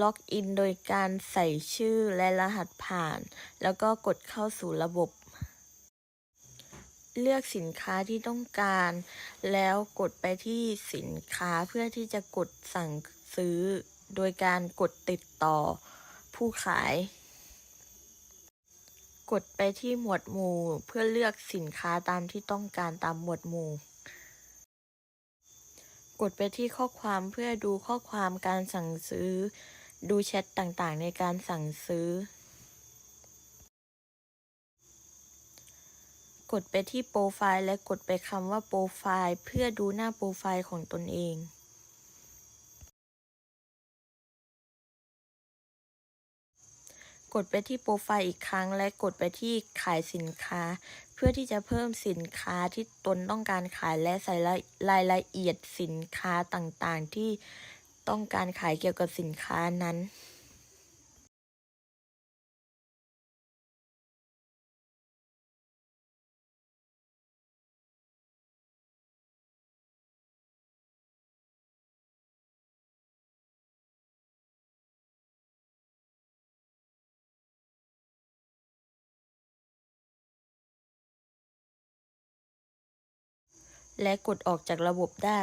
ล็อกอินโดยการใส่ชื่อและรหัสผ่าน แล้วก็กดเข้าสู่ระบบ เลือกสินค้าที่ต้องการ แล้วกดไปที่สินค้าเพื่อที่จะกดสั่งซื้อ โดยการกดติดต่อ ผู้ขาย กดไปที่หมวดหมู่เพื่อเลือกสินค้าตามที่ต้องการตามหมวดหมู่กดไปที่ข้อความเพื่อดูข้อความการสั่งซื้อ ดูแชทต่างๆ ในการสั่งซื้อ กดไปที่โปรไฟล์และกดไปคำว่าโปรไฟล์เพื่อดูหน้าโปรไฟล์ของตนเองกดไปที่โปรไฟล์อีกครั้ง และกดไปที่ขายสินค้า เพื่อที่จะเพิ่มสินค้าที่ตนต้องการขายและใส่รายละเอียดสินค้าต่างๆ ที่ ต้องการขายเกี่ยวกับสินค้านั้นและกดออกจากระบบได้